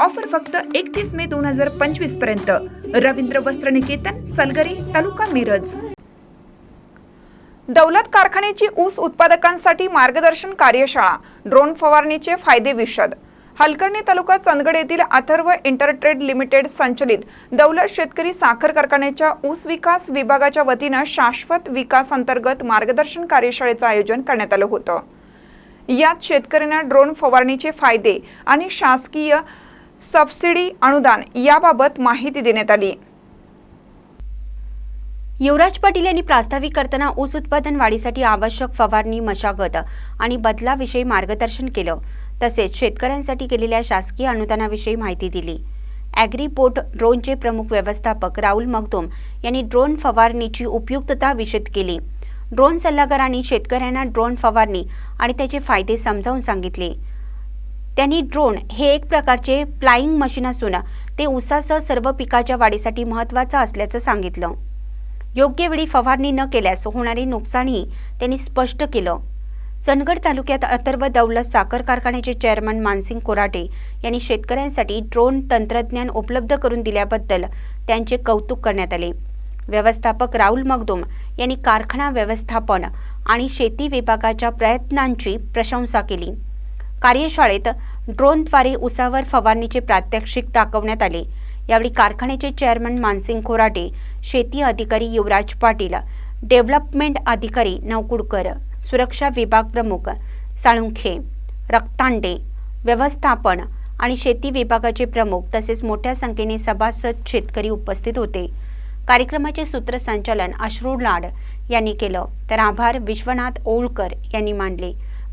Offer फक्त एकतीस मे दोन हजार पंचवीसपर्यंत. रवींद्र वस्त्र निकेतन सलगरी तालुका मिरज. दौलत कारखान्याची ऊस उत्पादकांसाठी मार्गदर्शन कार्यशाळा. ड्रोन फवारणीचे फायदे विशद. हलकर्णी तालुका चंदगड येथील अथर्व इंटरट्रेड लिमिटेड संचलित दौलत शेतकरी साखर कारखान्याच्या ऊस विकास विभागाच्या वतीनं शाश्वत विकास अंतर्गत मार्गदर्शन कार्यशाळेचं आयोजन करण्यात आलं होतं. यात शेतकऱ्यांना ड्रोन फवारणीचे फायदे आणि शासकीय सबसिडी अनुदान याबाबत माहिती देण्यात आली. युवराज पाटील यांनी प्रास्ताविक करताना ऊस उत्पादन वाढीसाठी आवश्यक फवारणी मशागत आणि बदलाविषयी मार्गदर्शन केलं. तसेच शेतकऱ्यांसाठी केलेल्या शासकीय अनुदानाविषयी माहिती दिली. ॲग्री ड्रोनचे प्रमुख व्यवस्थापक राहुल मगदूम यांनी ड्रोन फवारणीची उपयुक्तता विशद केली. ड्रोन सल्लागारांनी शेतकऱ्यांना ड्रोन फवारणी आणि त्याचे फायदे समजावून सांगितले. त्यांनी ड्रोन हे एक प्रकारचे फ्लाईंग मशीन असून ते ऊसासह सर्व पिकाच्या वाढीसाठी महत्त्वाचं असल्याचं सांगितलं. योग्य वेळी फवारणी न केल्यास होणारी नुकसानही त्यांनी स्पष्ट केलं. चंदगड तालुक्यात अथर्व दौलत साखर कारखान्याचे चेअरमन मानसिंग कोराटे यांनी शेतकऱ्यांसाठी ड्रोन तंत्रज्ञान उपलब्ध करून दिल्याबद्दल त्यांचे कौतुक करण्यात आले. व्यवस्थापक राहुल मगदुम यांनी कारखाना व्यवस्थापन आणि शेती विभागाच्या प्रयत्नांची प्रशंसा केली. कार्यशाळेत ड्रोनद्वारे उसावर फवारणीचे प्रात्यक्षिक दाखवण्यात आले. यावेळी कारखान्याचे चेअरमन मानसिंग खोराटे शेती अधिकारी युवराज पाटील डेव्हलपमेंट अधिकारी नवकुडकर सुरक्षा विभाग प्रमुख साळुंखे रक्तांडे व्यवस्थापन आणि शेती विभागाचे प्रमुख तसेच मोठ्या संख्येने सभासद शेतकरी उपस्थित होते. कार्यक्रमाचे सूत्रसंचालन अश्रू लाड यांनी केलं. तर आभार विश्वनाथ ओळकर यांनी मानले.